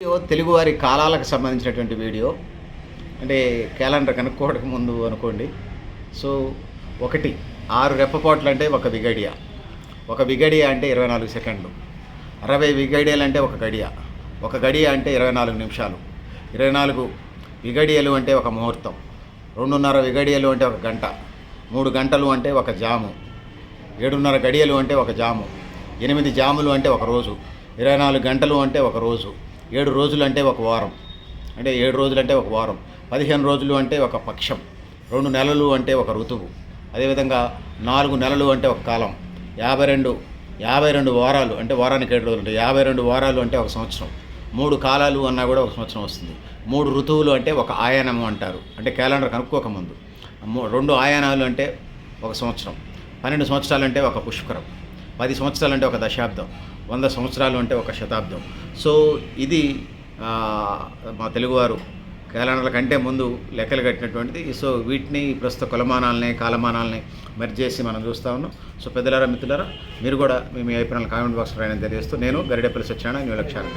Video తెలుగువారి కాలాలకు సంబంధించినటువంటి వీడియో అంటే క్యాలెండర్ కనుక్కోవడానికి ముందు అనుకోండి. సో ఒకటి ఆరు రెప్పపాట్లు అంటే ఒక విగడియ. ఒక విగడియ అంటే ఇరవై నాలుగు సెకండ్లు. అరవై విగడియలు అంటే ఒక గడియ. ఒక గడియ అంటే ఇరవై నాలుగు నిమిషాలు. ఇరవై నాలుగు విగడియలు అంటే ఒక ముహూర్తం. రెండున్నర విగడియలు అంటే ఒక గంట. మూడు గంటలు అంటే ఒక జాము. ఏడున్నర గడియలు అంటే ఒక జాము. ఎనిమిది జాములు అంటే ఒక రోజు. ఇరవై నాలుగు గంటలు అంటే ఒక రోజు. ఏడు రోజులు అంటే ఒక వారం. అంటే ఏడు రోజులు అంటే ఒక వారం. పదిహేను రోజులు అంటే ఒక పక్షం. రెండు నెలలు అంటే ఒక ఋతువు. అదేవిధంగా నాలుగు నెలలు అంటే ఒక కాలం. యాభై రెండు యాభై రెండు వారాలు అంటే వారానికి ఏడు రోజులు ఉంటాయి. యాభై రెండు వారాలు అంటే ఒక సంవత్సరం. మూడు కాలాలు అన్నా కూడా ఒక సంవత్సరం వస్తుంది. మూడు ఋతువులు అంటే ఒక ఆయానము అంటారు. అంటే క్యాలెండర్ కనుక్కోక ముందు. మూ- రెండు ఆయానాలు అంటే ఒక సంవత్సరం. పన్నెండు సంవత్సరాలు అంటే ఒక పుష్కరం. పది సంవత్సరాలు అంటే ఒక దశాబ్దం. వంద సంవత్సరాలు అంటే ఒక శతాబ్దం. సో ఇది మా తెలుగువారు క్యాలెండర్ల కంటే ముందు లెక్కలు కట్టినటువంటిది. సో వీటిని ప్రస్తుత కులమానాలని కాలమానాలని మెర్జ్ చేసి మనం చూస్తూ ఉన్నాం. సో పెద్దలారా మిత్రులారా మీరు కూడా మీ అభిప్రాయాలు కామెంట్ బాక్స్లో రాయని తెలియజేస్తూ నేను గరిడేపల్లి సత్యనారాయణ న్యూ లక్ష్యాన్ని